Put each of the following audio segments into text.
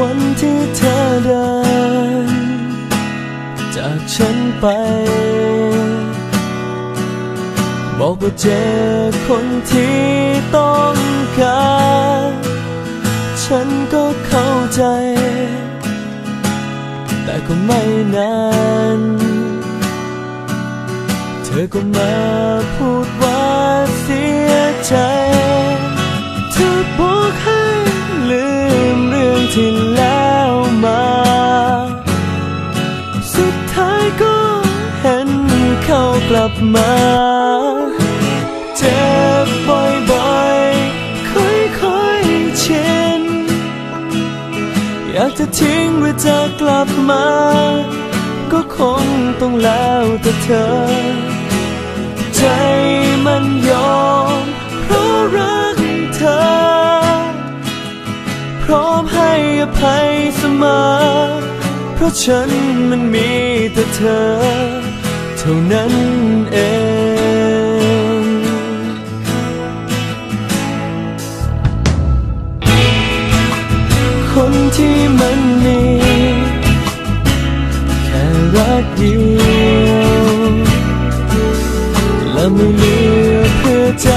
วันที่เธอเดิน จากฉันไป บอกว่าเจอคนที่ต้องการ ฉันก็เข้าใจ แต่ก็ไม่นาน เธอก็มาพูดว่าเสียใจ ที่แล้วมา สุดท้ายก็เห็นเขากลับมาเจ็บบ่อยๆค่อยๆชินอยากจะทิ้งหรือจะกลับมา ก็คงต้องแล้วแต่เธอ อภัยเสมอ เพราะฉันมันมีแต่เธอ เท่านั้นเองคนที่มันมีแค่รักเดียวและไม่เหลือเพื่อใจ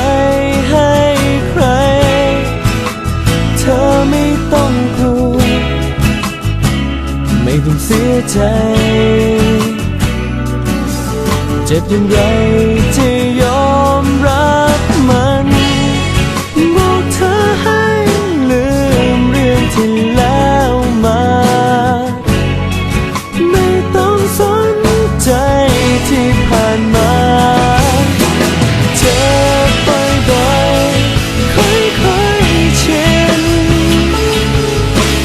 เสียใจ เจ็บย่งไรที่ยอมรับมันบอกเธอให้ลืมเรื่องที่แล้วมา ไม่ต้องสนใจที่ผ่านมาเจอบ่อยๆค่อยๆชิน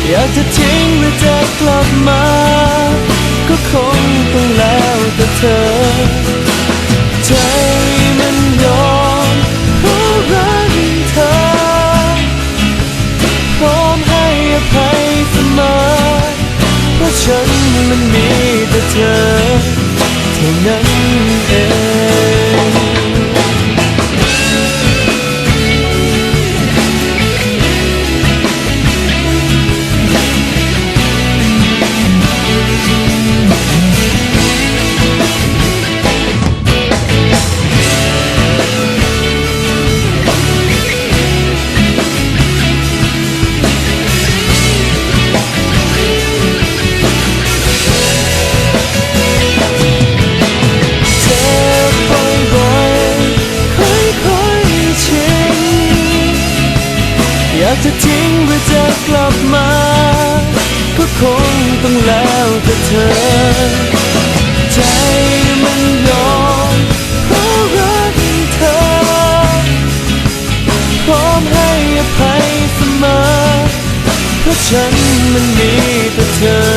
อยากจะทิ้งหรือจะกลับมา คงต้องแล้วแต่เธอากจะทิ้งหรือจะกลับมา ก็คงต้องแล้วแต่เธอ ใจมันยอมเพราะรักเธอ พร้อมให้อภัยเสมอเพราะฉันมันมีแต่เธอ